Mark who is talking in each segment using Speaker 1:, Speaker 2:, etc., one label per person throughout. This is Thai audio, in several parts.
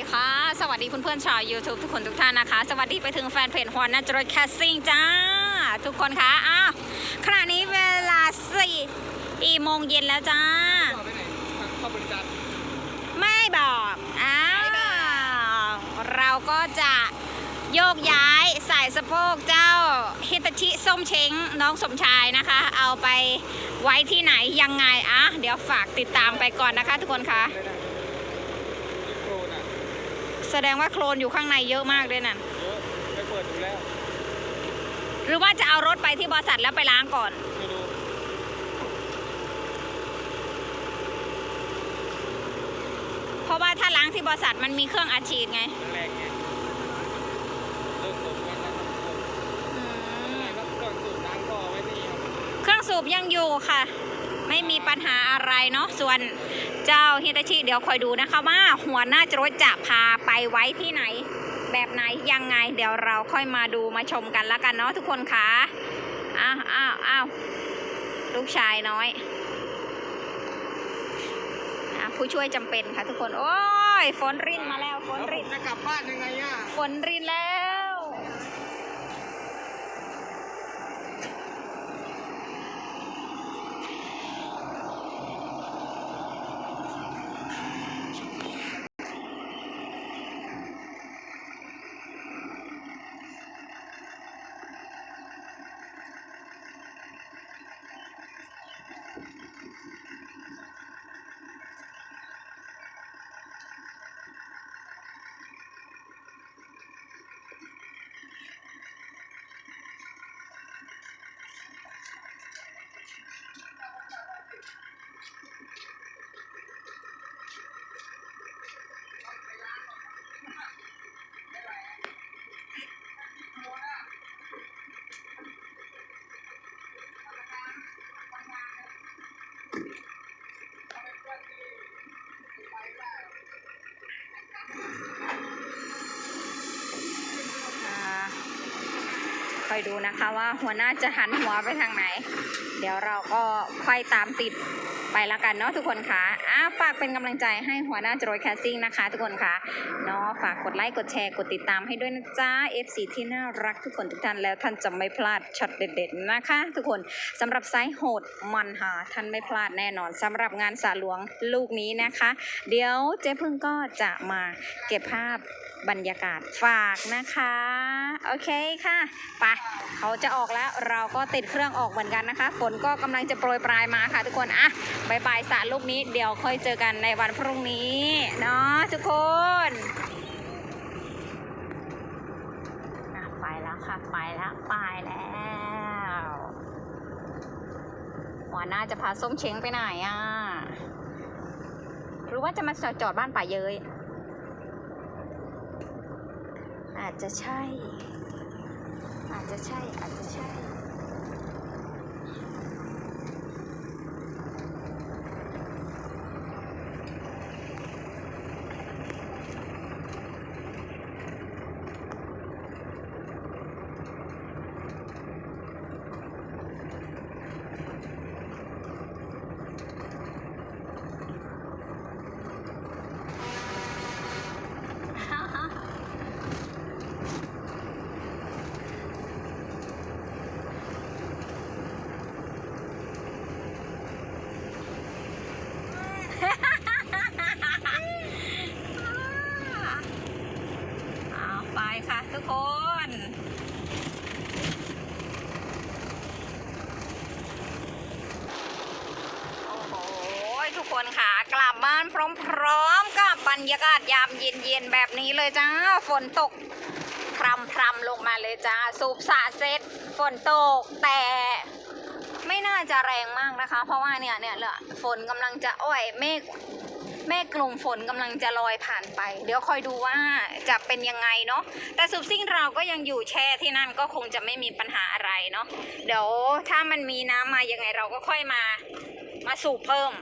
Speaker 1: ดีค่ะ สวัสดีเพื่อนๆชาว YouTube ทุกคนทุกท่านนะคะ สวัสดีไปถึงแฟนเพจฮอนนัจรแคสซิ่งจ้า ทุกคนคะอ้าวขณะนี้เวลาสี่อีโมงเย็นแล้วจ้า
Speaker 2: ไม่
Speaker 1: บอกอ้าวเราก็จะโยกย้ายสายสะโพกเจ้าฮิตาชิส้มเช้งน้องสมชายนะคะ เอาไปไว้ที่ไหนยังไงอะเดี๋ยวฝากติดตามไปก่อนนะคะ ทุกคนคะ
Speaker 2: ได้ได้ที่โครนอะ
Speaker 1: แสดงว่าโคลนอยู่ข้างในเยอะมากเลยนั่น
Speaker 2: เยอะไปเปิดดูแล้ว
Speaker 1: หรือว่าจะเอารถไปที่บริษัทแล้วไปล้างก่อน
Speaker 2: ไม่รู้
Speaker 1: เพราะว่าถ้าล้างที่บริษัทมันมีเครื่องอัดฉีดไง
Speaker 2: มันแรงไงเริ่มตกกันแล้วครับผม
Speaker 1: อืม
Speaker 2: ครับเครื่องสูบน้ำก็เอาไว้นี่ครับ
Speaker 1: เครื่องสูบยังอยู่ค่ะ ไม่มีปัญหาอะไรเนาะส่วน เจ้าฮิตาชิเดี๋ยวคอยดูนะคะว่าหัวหน้าจรถจะพาไปไว้ที่ไหน แบบไหนยังไง เดี๋ยวเราค่อยมาดูมาชมกันแล้วกันเนาะทุกคนคะอ้าวอ้าวอ้าวลูกชายน้อยอะผู้ช่วยจำเป็นค่ะทุกคน โอ้ยฝนรินมาแล้วฝน
Speaker 2: แล้วผ
Speaker 1: ริ
Speaker 2: ม
Speaker 1: น
Speaker 2: จะกลับบ้านยังไงอะ
Speaker 1: ฝนรินแล้ว อ่า คอยดูนะคะว่าหัวหน้าจะหันหัวไปทางไหน เดี๋ยวเราก็ค่อยตามติดไปละกันเนาะทุกคนคะ่ะ ฝากเป็นกำลังใจให้หัวหน้าจรอยแคสซิ่งนะคะ ทุกคนค่ะเนาะฝากกดไลค์กดแชร์กดติดตามให้ด้วยนะจ๊ะ FC ที่น่ารักทุกคนทุกท่านแล้วท่านจะไม่พลาดช็อตเด็ดๆนะคะ ทุกคนสำหรับไซส์โหดมันหาท่านไม่พลาดแน่นอนสำหรับงานสาหลวงลูกนี้นะคะ เดี๋ยวเจ๊พึ่งก็จะมาเก็บภาพบรรยากาศฝากนะคะ โอเคค่ะไปเขาจะออกแล้วเราก็ติดเครื่องออกเหมือนกันนะคะ ฝนก็กำลังจะโปรยปลายมาค่ะ ทุกคนอะบายบายสารลูกนี้เดี๋ยวค่อยเจอกันในวันพรุ่งนี้เนาะทุกคนไปแล้วค่ะไปแล้วไปแล้วหัวหน้าจะพาส้มเช้งไปไหนอะหรือว่าจะมาจอดบ้านป่าเยย อาจจะใช่ อาจจะใช่ อาจจะใช่ เอาไปค่ะ ทุกคนโอ้โหทุกคนค่ะกลับบ้านพร้อมๆกับบรรยากาศยามเย็นๆแบบนี้เลยจ้าฝนตกพรำพรำลงมาเลยจ้าสูบสาเซ็ตฝนตกแต่ไม่น่าจะแรงมากนะคะ เพราะว่าเนี่ยเนี่ยแหละฝนกำลังจะอ้อยเมฆ เมฆกลุ่มฝนกำลังจะลอยผ่านไป เดี๋ยวคอยดูว่าจะเป็นยังไงเนาะแต่สุบซิ่งเราก็ยังอยู่แช่ที่นั่นก็คงจะไม่มีปัญหาอะไรเนาะเดี๋ยวถ้ามันมีน้ำมายังไงเราก็ค่อยมามาสูบเพิ่ม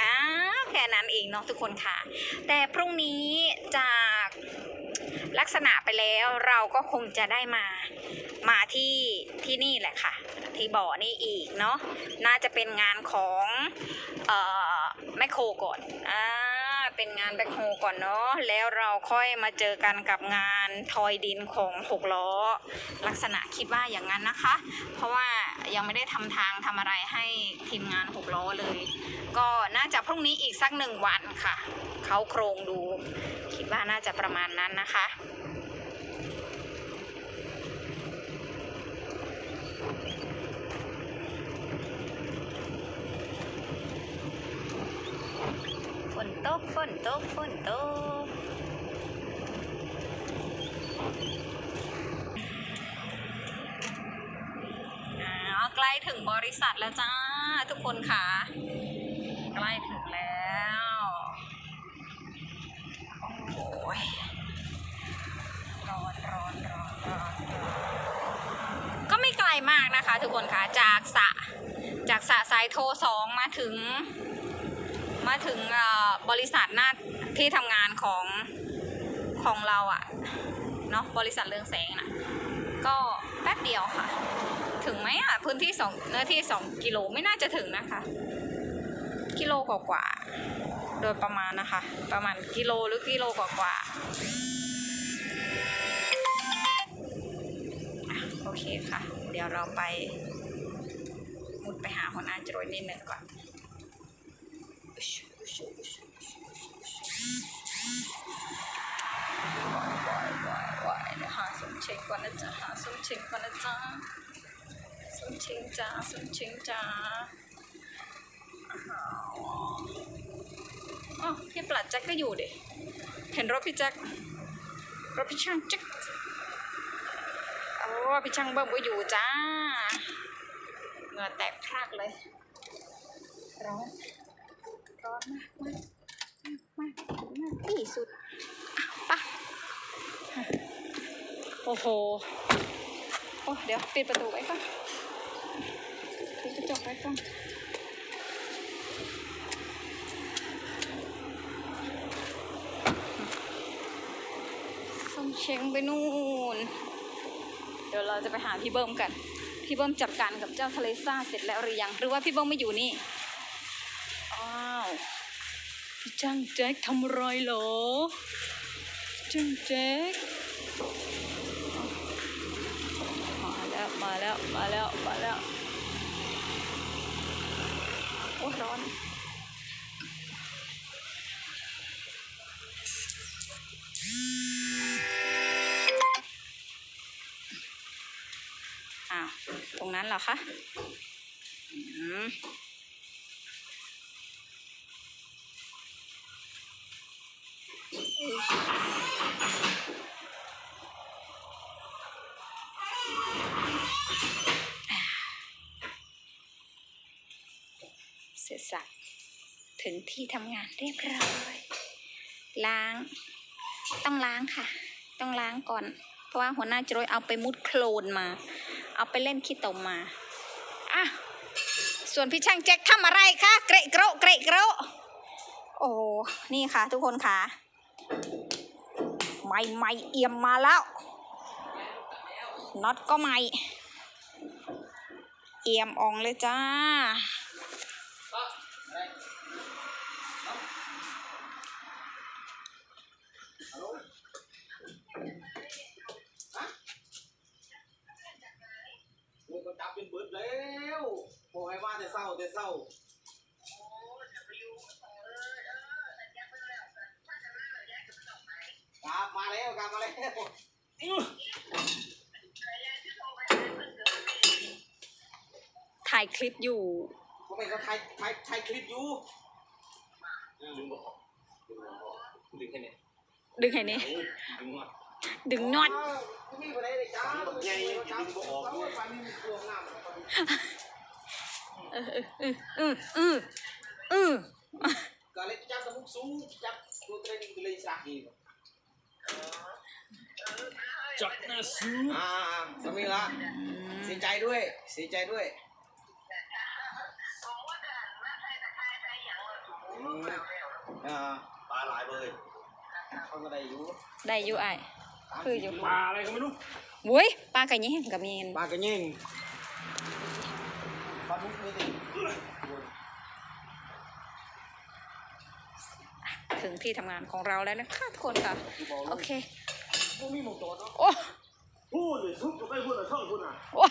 Speaker 1: อ่าแค่นั้นเองเนาะทุกคนค่ะ แต่พรุ่งนี้จะ ลักษณะไปแล้วเราก็คงจะได้มามาที่ที่นี่แหละค่ะ ที่บ่อนี่อีกเนาะน่าจะเป็นงานของเอ่อแมคโครก่อนอ่า เป็นงานแบ็คโฮก่อนเนาะแล้วเราค่อยมาเจอกันกับงานทอยดินของหกล้อ ลักษณะคิดว่าอย่างนั้นนะคะ เพราะว่ายังไม่ได้ทำทางทำอะไรให้ทีมงานหกล้อเลย ก็น่าจะพรุ่งนี้อีกสักหนึ่งวันค่ะ เขาโครงดู คิดว่าน่าจะประมาณนั้นนะคะ ฝนตก ฝน ตกฝนตกอ่าใกล้ถึงบริษัทแล้วจ้า ทุกคนค่ะ ใกล้ถึงแล้วโอ้ยร้อนร้อนร้อนร้อนก็ไม่ไกลมากนะคะ ทุกคนค่ะ จากสะจากสะสายโทรสองมาถึง มาถึงบริษัทหน้าที่ทำงานของของเราอะเนาะบริษัทเรืองแสงนะก็แป๊บเดียวค่ะ ถึงไหมอะพื้นที่สองเนื้อที่สองกิโลไม่น่าจะถึงนะคะ กิโลกว่าๆโดยประมาณนะคะ ประมาณกิโลหรือกิโลกว่าๆอะโอเคค่ะ เดี๋ยวเราไปมุดไปหาหัวหน้าจรวยนิดหนึ่งก่อน หาสมเชงก่อนนะจ๊ะหาสมเชงก่อนนะจ๊ะสมเชงจ้าสมเชงจ้าอ๋อพี่ปลัดแจ็คก็อยู่ดิเห็นรถพี่แจ็ครถพี่ช่างแจ็คโอ้พี่ช่างเบิ้มก็อยู่จ้าเหงื่อแตกพรากเลยร้อน ร้อนมากมากมากมากที่สุดอะไปโอ้โหโอ้เดี๋ยวปิดประตูไว้ก่อนปิดกระจกไว้ก่อนส่งเชงไปนู่น เดี๋ยวเราจะไปหาพี่เบิ้มกัน พี่เบิ้มจัดการกับเจ้าทะเลซ่าเสร็จแล้วหรือยัง หรือว่าพี่เบิ้มไม่อยู่นี่ อ้าว พี่ จ้างแจ็คทำอะไรเหรอจ้างแจ็คมาแล้วมาแล้วมาแล้วมาแล้วโอ้ร้อนอ้าวตรงนั้นเหรอคะอืม เสร็จสับถึงที่ทำงานเรียบร้อย ล้าง ต้องล้างค่ะ ต้องล้างก่อน เพราะว่าหัวหน้าจรวยเอาไปมุดโคลนมา เอาไปเล่นขี้ตมมาอะส่วนพี่ช่างแจ็คทำอะไรคะ เกระเกระเกระเกระโอ้โหนี่ค่ะทุกคนค่ะ ไม่ไม่เอี่ยมมาแล้วน็อตก็ไม่เอี่ยมอองเลยจ้า
Speaker 2: มึงก็จับเป็นเบิดแล้วบอกให้ว่าแต่เศร้าแต่เศร้า กลับมาแล้ว กลับมาแล้ว
Speaker 1: ถ่ายคลิปอยู่
Speaker 2: เขาเป็นเขาถ่ายถ่ายถ่ายคลิปอยู่ดึงบอกดึงแค่นี้
Speaker 1: ดึงให้นี่
Speaker 2: ดึงมา
Speaker 1: ดึงน็อต
Speaker 2: มีอะไรเลยจ้าใหญ่ดึงบ่ออกเลย
Speaker 1: เออเออเออเออเออ
Speaker 2: ก็เลยจับตะมุกสูง จับตัวเทรนนิ่งตัวเลยสากี
Speaker 3: จับหน้าสู
Speaker 2: อ่าสามีละเสียใจด้วยเสียใจด้วยอืมอ่าปลาหลายเลยเขาก็ได้อยู่
Speaker 1: ได้อยู่ไอ้ายคืออยู่
Speaker 3: ปลาอะไรก็ไม่รู้
Speaker 1: โว้ยปลากระแยงกับเมน
Speaker 2: ปลากระยิงปลาทุกนี่ดิ
Speaker 1: ถึงถึงที่ทำงานของเราแล้วนะคะทุกคนค่ะ โอเค
Speaker 2: พวกมีหมองจอดเนาะ
Speaker 1: โอ้
Speaker 2: พูดเลยซุกก็ไม่พูดเลยช่องพูดอะ
Speaker 1: โอ้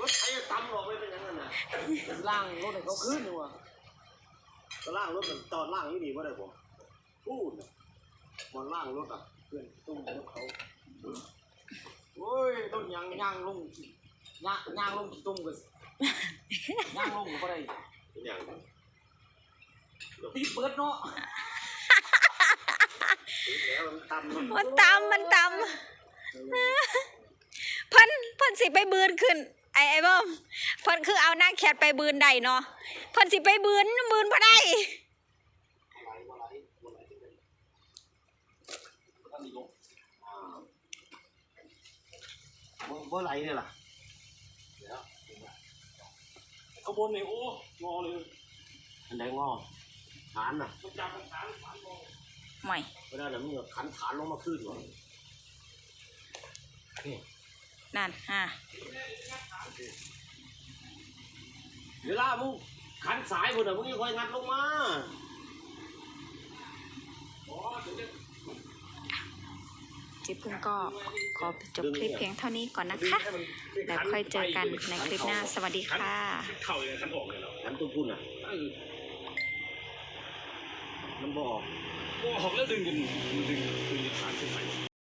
Speaker 2: รถไถจะตำออกไปเป็นอยังไงน่ะล่างรถให้เขาขึ้นดีกว่าก็ล่างรถมันตอนล่างนี่ดีว่าได้ผมพูดน่ะมันล่างรถอะเพื่อนตุ้มรถเขาโอ้ยต้นยางยางลงยางยางลงกี่ตุ้มกันยางลงก็ได้เป็นอย่าง ตีเปิดเนาะแล้วมันตำเนาะ
Speaker 1: มันตำมันตำเพิ่นเพิ่นสิไปบืนขึ้น ไอ้ไอ้บ่มเพิ่นคือเอาหน้าแคทไปบืนได้เนาะเพิ่นสิไปบืนบืนบ่ได้
Speaker 2: บ่ไหลเนี่ยล่ะ
Speaker 3: ข้างบนนี่โอ้งอเลย
Speaker 2: อันใดงอ ฐานน่ะ
Speaker 3: มันจับมันขามันขางอ
Speaker 1: ไม่
Speaker 2: เวลาเดี๋ยวมึงก็ขันฐานลงมาขึ้นวะนี่
Speaker 1: นั่นอะ
Speaker 2: เวลามึงขันสายคนน่ะมึงยังค่อยงัดลงมา
Speaker 3: อ๋อเดี๋ยวจะ
Speaker 1: จิบพึ่งก็ขอจบคลิปเพียงเท่านี้ก่อนนะคะ แล้วค่อยเจอกันในคลิปหน้า สวัสดีค่ะ
Speaker 3: เข่าอย่างคันออกเลยเนาะ
Speaker 2: ขันตุ้มพุ่นอะ
Speaker 3: เออ
Speaker 2: มันบ่ออก
Speaker 3: โอ้ออกแล้วดึงดึงดึงดึงขาขึ้นไป